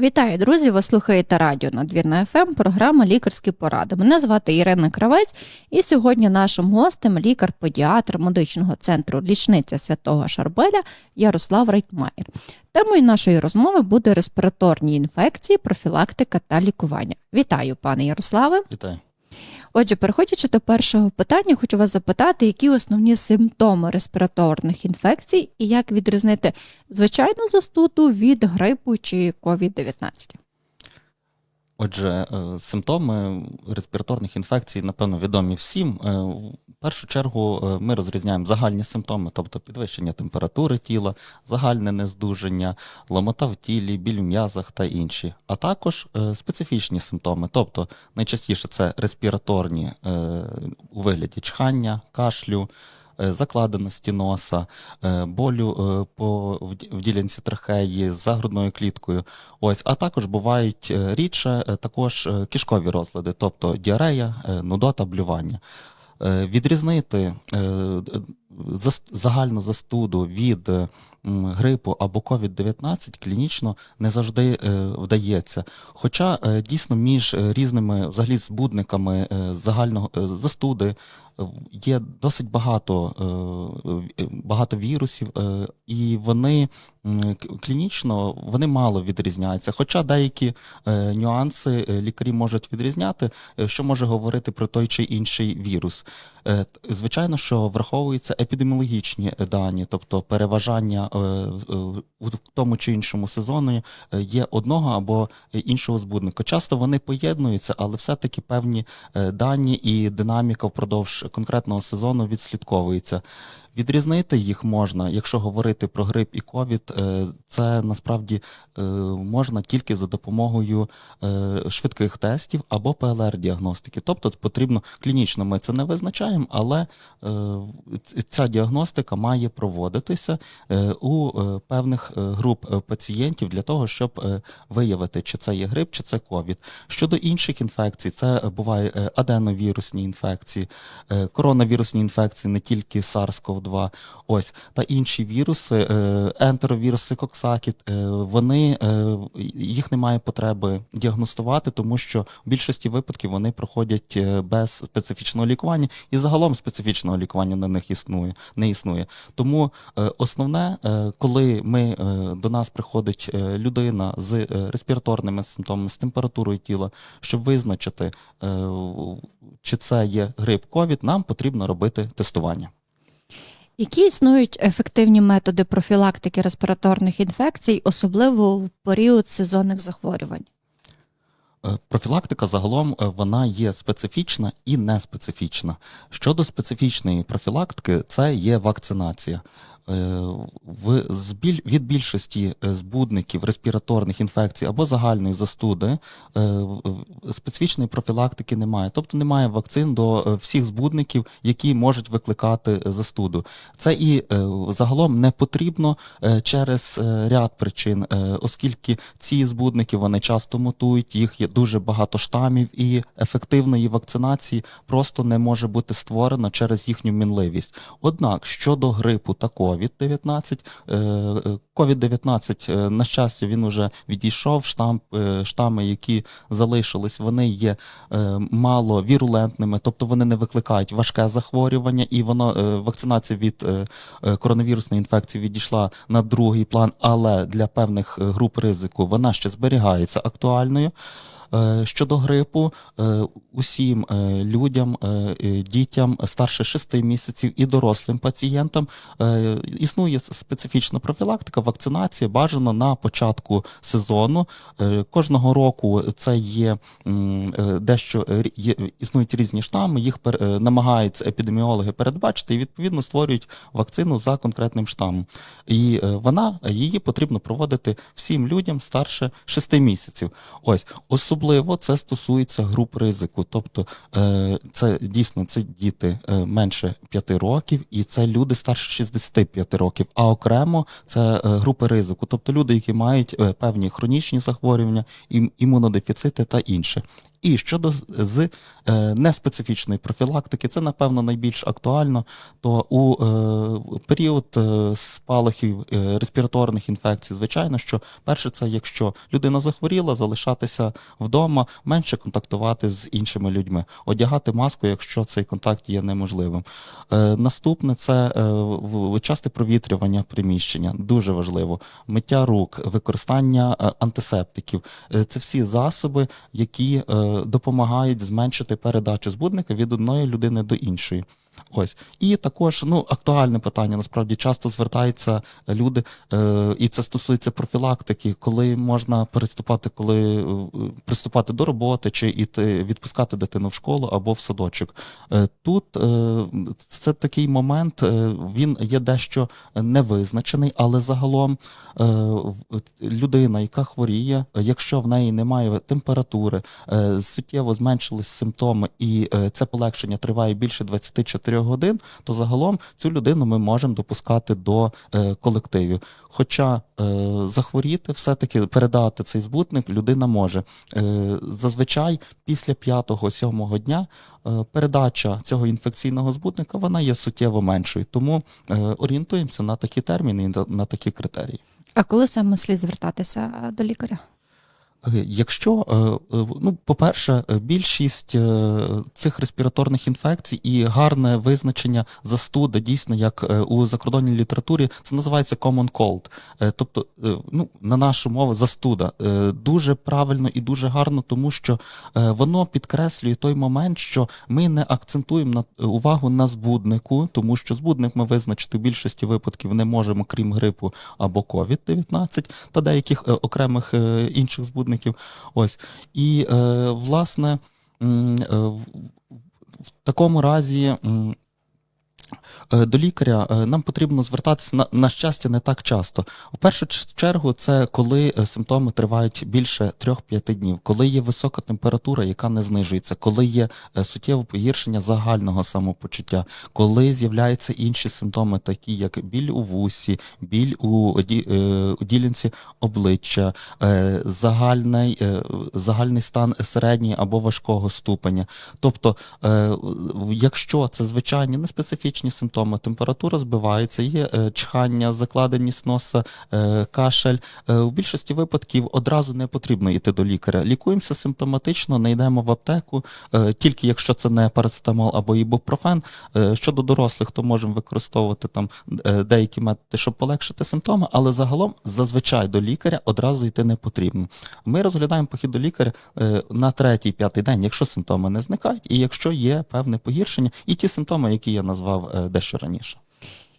Вітаю, друзі! Ви слухаєте радіо Надвірна ФМ, програма Лікарські поради. Мене звати Ірина Кравець, і сьогодні нашим гостем лікар-педіатр медичного центру лічниця святого Шарбеля Ярослав Рейтмаєр. Темою нашої розмови буде респіраторні інфекції, профілактика та лікування. Вітаю, пане Ярославе. Вітаю. Отже, переходячи до першого питання, хочу вас запитати, які основні симптоми респіраторних інфекцій і як відрізнити звичайну застуду від грипу чи COVID-19? Отже, е, симптоми респіраторних інфекцій, напевно, відомі всім. Е, В першу чергу е, ми розрізняємо загальні симптоми, тобто підвищення температури тіла, загальне нездужання, ломота в тілі, біль в м'язах та інші. А також специфічні симптоми, тобто найчастіше це респіраторні у вигляді чхання, кашлю. Е, Закладеності носа, е, болю е, по в ділянці трахеї з загрудною кліткою. Ось, а також бувають рідше також кишкові розлади, тобто діарея, нудота, блювання. Відрізнити загальну застуду від грипу або COVID-19 клінічно не завжди вдається. Хоча дійсно між різними взагалі збудниками загального застуди є досить багато, е, е, багато вірусів, е, і вони клінічно вони мало відрізняються. Хоча деякі нюанси лікарі можуть відрізняти, що може говорити про той чи інший вірус. Звичайно, що враховуються епідеміологічні дані, тобто переважання е, тому чи іншому сезоні є одного або іншого збудника. Часто вони поєднуються, але все-таки певні дані і динаміка впродовж конкретного сезону відслідковується. Відрізнити їх можна, якщо говорити про грип і ковід, е, це насправді е, можна тільки за допомогою е, швидких тестів або ПЛР-діагностики. Тобто потрібно клінічно ми це не визначаємо, але ця діагностика має проводитися у певних груп пацієнтів для того, щоб виявити, чи це є грип, чи це ковід. Щодо інших інфекцій, це буває аденовірусні інфекції, коронавірусні інфекції, не тільки SARS-CoV-2, ось та інші віруси, е, ентеровіруси, коксакі, е, вони е, їх немає потреби діагностувати, тому що в більшості випадків вони проходять без специфічного лікування, і загалом специфічного лікування на них існує, не існує. Тому основне, коли ми до нас приходить людина з респіраторними симптомами, з температурою тіла, щоб визначити, чи це є грип ковід, нам потрібно робити тестування. Які існують ефективні методи профілактики респіраторних інфекцій, особливо в період сезонних захворювань? Е, Профілактика загалом е, вона є специфічна і неспецифічна. Щодо специфічної профілактики, це є вакцинація. Е, В, з біль, від більшості е, збудників респіраторних інфекцій або загальної застуди е, специфічної профілактики немає. Тобто немає вакцин до всіх збудників, які можуть викликати застуду. Це і загалом не потрібно через ряд причин, оскільки ці збудники вони часто мутують, їх є дуже багато штамів, і ефективної вакцинації просто не може бути створено через їхню мінливість. Однак щодо грипу та COVID-19, е, е, COVID-19, е, на щастя, він уже відійшов. Штам, е, штами, які залишились, вони є е, мало вірулентними, тобто вони не викликають важке захворювання, і воно е, вакцинація від коронавірусної інфекції відійшла на другий план, але для певних груп ризику вона ще зберігається актуальною. Е, Щодо грипу, е, усім е, людям, дітям старше 6 місяців і дорослим пацієнтам існує специфічна профілактика, вакцинація бажано на початку сезону. Кожного року це є дещо існують різні штами, їх намагаються епідеміологи передбачити і відповідно створюють вакцину за конкретним штамом. І вона її потрібно проводити всім людям старше 6 місяців. Ось особливо це стосується груп ризику. Тобто е, це дійсно це діти е, менше 5 років, і це люди старше 65 років. А окремо це е, групи ризику, тобто люди, які мають певні хронічні захворювання, імунодефіцити та інше. І щодо з е, неспецифічної профілактики, це напевно найбільш актуально. То у е, період е, спалахів е, респіраторних інфекцій, звичайно, що перше, це якщо людина захворіла, залишатися вдома, менше контактувати з іншими людьми, одягати маску, якщо цей контакт є неможливим. Е, наступне це е, часте провітрювання приміщення, дуже важливо. Миття рук, використання е, антисептиків. Е, Це всі засоби, які е, допомагають зменшити передачу збудника від одної людини до іншої. Ось і також ну актуальне питання. Насправді часто звертаються люди, е, і це стосується профілактики, коли можна переступати, коли е, приступати до роботи чи іти відпускати дитину в школу або в садочок. Е, тут е, це такий момент, е, він є дещо невизначений, але загалом е, людина, яка хворіє, е, якщо в неї немає температури, е, суттєво зменшились симптоми, і е, це полегшення триває більше 24 годин, то загалом цю людину ми можемо допускати до е, колективів. Хоча е, захворіти, все-таки передати цей збутник людина може. Е, зазвичай після 5-7 дня передача цього інфекційного збутника вона є суттєво меншою. Тому орієнтуємося на такі терміни і на, такі критерії. А коли саме слід звертатися до лікаря? Е, Якщо, е, е, ну, по-перше, більшість цих респіраторних інфекцій і гарне визначення застуди, дійсно, як у закордонній літературі, це називається common cold. Тобто, ну, на нашу мову застуда. Дуже правильно і дуже гарно, тому що воно підкреслює той момент, що ми не акцентуємо на увагу на збуднику, тому що збудник ми визначити в більшості випадків не можемо, крім грипу або COVID-19 та деяких окремих інших збудників. Ось. І, е, власне, е, в такому разі. Е, До лікаря е, нам потрібно звертатися на, на щастя не так часто. У першу чергу, це коли е, симптоми тривають більше 3-5 днів, коли є висока температура, яка не знижується, коли є суттєве погіршення загального самопочуття, коли з'являються інші симптоми, такі як біль у вусі, біль у, е, у ділянці обличчя, загальний, загальний стан середньої або важкого ступеня. Тобто, якщо це звичайні неспецифічні симптоми, температура збивається, є е, чхання, закладеність носа, е, кашель. е, В більшості випадків одразу не потрібно йти до лікаря. Лікуємося симптоматично, не йдемо в аптеку, е, тільки якщо це не парацетамол або ібупрофен. Е, Щодо дорослих, то можемо використовувати там е, деякі методи, щоб полегшити симптоми, але загалом зазвичай до лікаря одразу йти не потрібно. Ми розглядаємо похід до лікаря е, на третій, п'ятий день, якщо симптоми не зникають, і якщо є певне погіршення, і ті симптоми, які я назвав е, дещо раніше.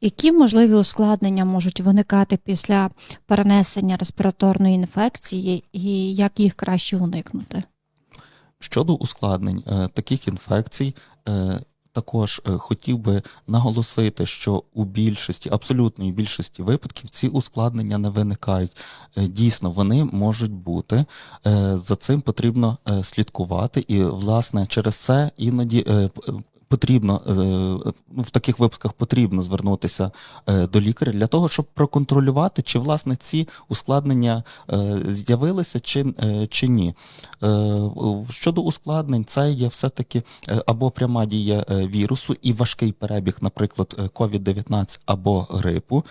Які можливі ускладнення можуть виникати після перенесення респіраторної інфекції, і як їх краще уникнути? Щодо ускладнень е, таких інфекцій, е, також е, хотів би наголосити, що у більшості, абсолютній більшості випадків ці ускладнення не виникають. Е, Дійсно, вони можуть бути. Е, За цим потрібно е, слідкувати, і, власне, через це іноді. Потрібно е, ну, в таких випадках потрібно звернутися е, до лікаря для того, щоб проконтролювати, чи власне ці ускладнення е, з'явилися, чи, чи ні. Щодо ускладнень, це є все-таки або пряма дія вірусу і важкий перебіг, наприклад, е, COVID-19 або грипу.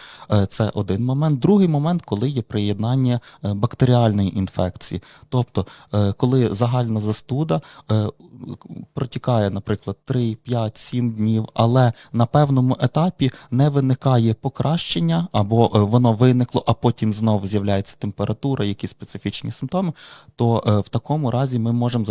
Це один момент. Другий момент, коли є приєднання бактеріальної інфекції. Тобто, коли загальна застуда протікає, наприклад, 3, 5, 7 днів, але на певному етапі не виникає покращення, або е, воно виникло, а потім знову з'являється температура, якісь специфічні симптоми, то е, в такому разі ми можемо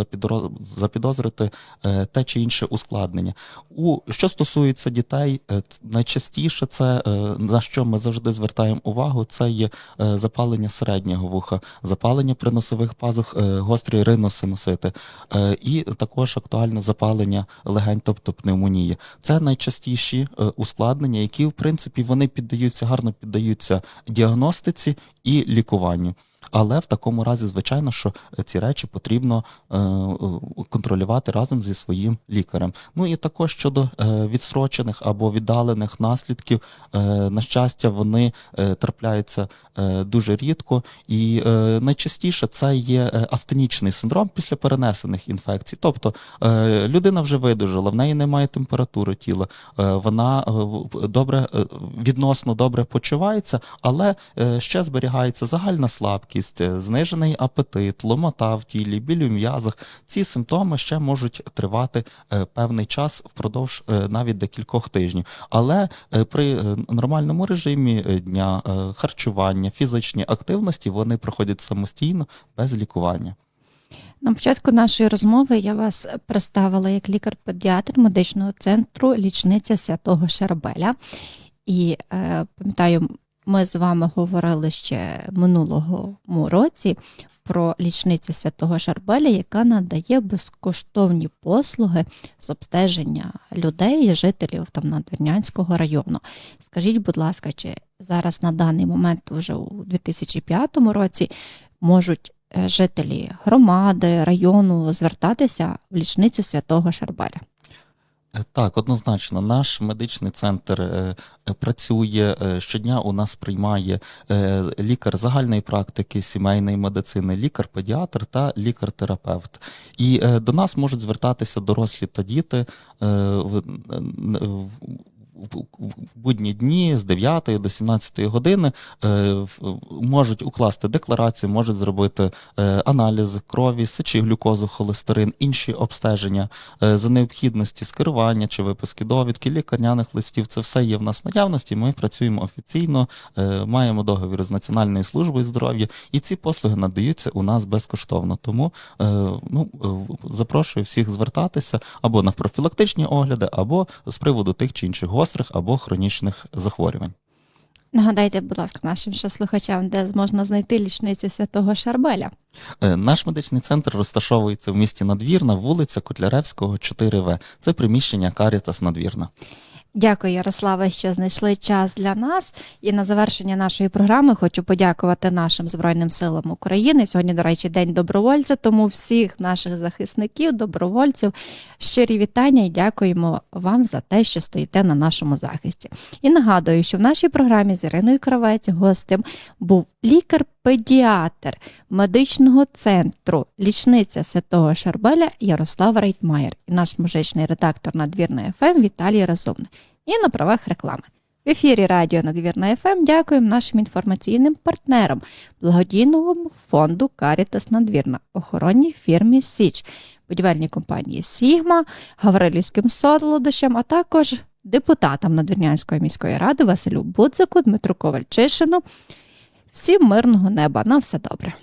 запідозрити е, те чи інше ускладнення. У що стосується дітей, найчастіше це на що ми завжди звертаємо увагу, це є запалення середнього вуха, запалення приносових пазух, е, гострі риносинусити, е, і також актуальне запалення легень, тобто пневмонія. Це найчастіші е, ускладнення, які в принципі вони піддаються гарно піддаються діагностиці і лікуванню. Але в такому разі, звичайно, що ці речі потрібно е, е, контролювати разом зі своїм лікарем. Ну і також щодо е, відстрочених або віддалених наслідків, на щастя, вони трапляються дуже рідко, і найчастіше це є астенічний синдром після перенесених інфекцій. Тобто людина вже видужала, в неї немає температури тіла, вона добре відносно добре почувається, але ще зберігається загальна слабкість, е, знижений апетит, ломота в тілі, біль у м'язах. Ці симптоми ще можуть тривати е, певний час впродовж е, навіть декількох тижнів. Але при нормальному режимі дня харчування, фізичній активності вони проходять самостійно без лікування. На початку нашої розмови я вас представила як лікар-педіатр медичного центру лічниця святого Шарабеля. І е, пам'ятаю, ми з вами говорили ще минулого році про лічницю святого Шарбеля, яка надає безкоштовні послуги з обстеження людей, жителів там надвірнянського району. Скажіть, будь ласка, чи зараз на даний момент, вже у 2005 році, можуть е, жителі громади, району звертатися в лічницю святого Шарбеля? Е, Так, однозначно, наш медичний центр е, е, працює щодня. У нас приймає лікар загальної практики, сімейної медицини, лікар-педіатр та лікар-терапевт. І до нас можуть звертатися дорослі та діти будні дні з 9 до 17 години е, в- можуть укласти декларацію, можуть зробити е, аналіз крові, сечі, глюкозу, холестерин, інші обстеження е, за необхідності скерування чи виписки довідки, лікарняних листів. Це все є в нас в наявності. Ми працюємо офіційно, маємо договір з Національною службою здоров'я, і ці послуги надаються у нас безкоштовно. Тому ну, запрошую всіх звертатися або на профілактичні огляди, або з приводу тих чи інших гострих або хронічних захворювань. Нагадайте, будь ласка, нашим ще слухачам, де можна знайти лічницю святого Шарбеля. Е, Наш медичний центр розташовується в місті Надвірна, вулиця Котляревського, 4В. Це приміщення Карітас Надвірна. Дякую, Ярославе, що знайшли час для нас. І на завершення нашої програми хочу подякувати нашим Збройним силам України. Сьогодні, до речі, День добровольця, тому всіх наших захисників, добровольців, щирі вітання і дякуємо вам за те, що стоїте на нашому захисті. І нагадую, що в нашій програмі з Іриною Кравець гостем був лікар-педіатр медичного центру лічниця святого Шарбеля Ярослав Рейтмаєр і наш музичний редактор надвірної ФМ Віталій Разумний. І на правах реклами. В ефірі Радіо Надвірна ФМ дякуємо нашим інформаційним партнерам, благодійному фонду Карітас Надвірна, охоронній фірмі Січ, будівельній компанії Сігма, Гаврилівським солодощам, а також депутатам Надвірнянської міської ради Василю Будзику, Дмитру Ковальчишину. Всім мирного неба. На все добре.